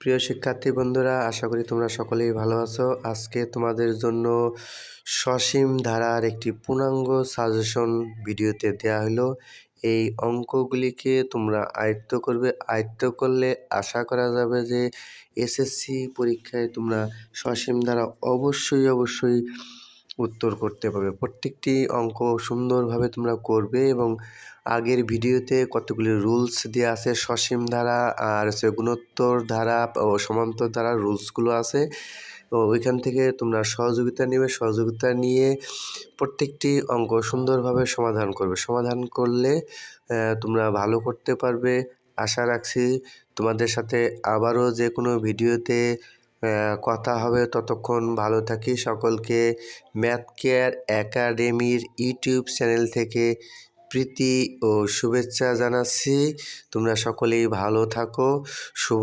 প্রিয় শিক্ষার্থী বন্ধুরা, আশা করি তোমরা সকলেই ভালো আছো। আজকে তোমাদের জন্য সসীম ধারার একটি পূর্ণাঙ্গ সাজেশন ভিডিওতে দেয়া হলো। এই অঙ্কগুলিকে তোমরা আয়ত্ত করবে। আয়ত্ত করলে আশা করা যাবে যে, এসএসসি পরীক্ষায় তোমরা সসীম ধারা অবশ্যই অবশ্যই উত্তর করতে পারবে। প্রত্যেকটি অঙ্ক সুন্দরভাবে তোমরা করবে এবং আগের ভিডিওতে কতগুলি রুলস দেওয়া আছে, সসীম ধারা আর হচ্ছে গুণোত্তর ধারা ও সমান্তর ধারা রুলসগুলো আছে। ওইখান থেকে তোমরা সহযোগিতা নেবে। সহযোগিতা নিয়ে প্রত্যেকটি অঙ্ক সুন্দরভাবে সমাধান করবে। সমাধান করলে তোমরা ভালো করতে পারবে। আশা রাখছি তোমাদের সাথে আবারও যে কোনো ভিডিওতে কথা হবে। ততক্ষণ ভালো থাকি সকলকে। ম্যাথ কেয়ার একাডেমির ইউটিউব চ্যানেল থেকে প্রীতি ও শুভেচ্ছা জানাচ্ছি। তোমরা সকলেই ভালো থাকো। শুভ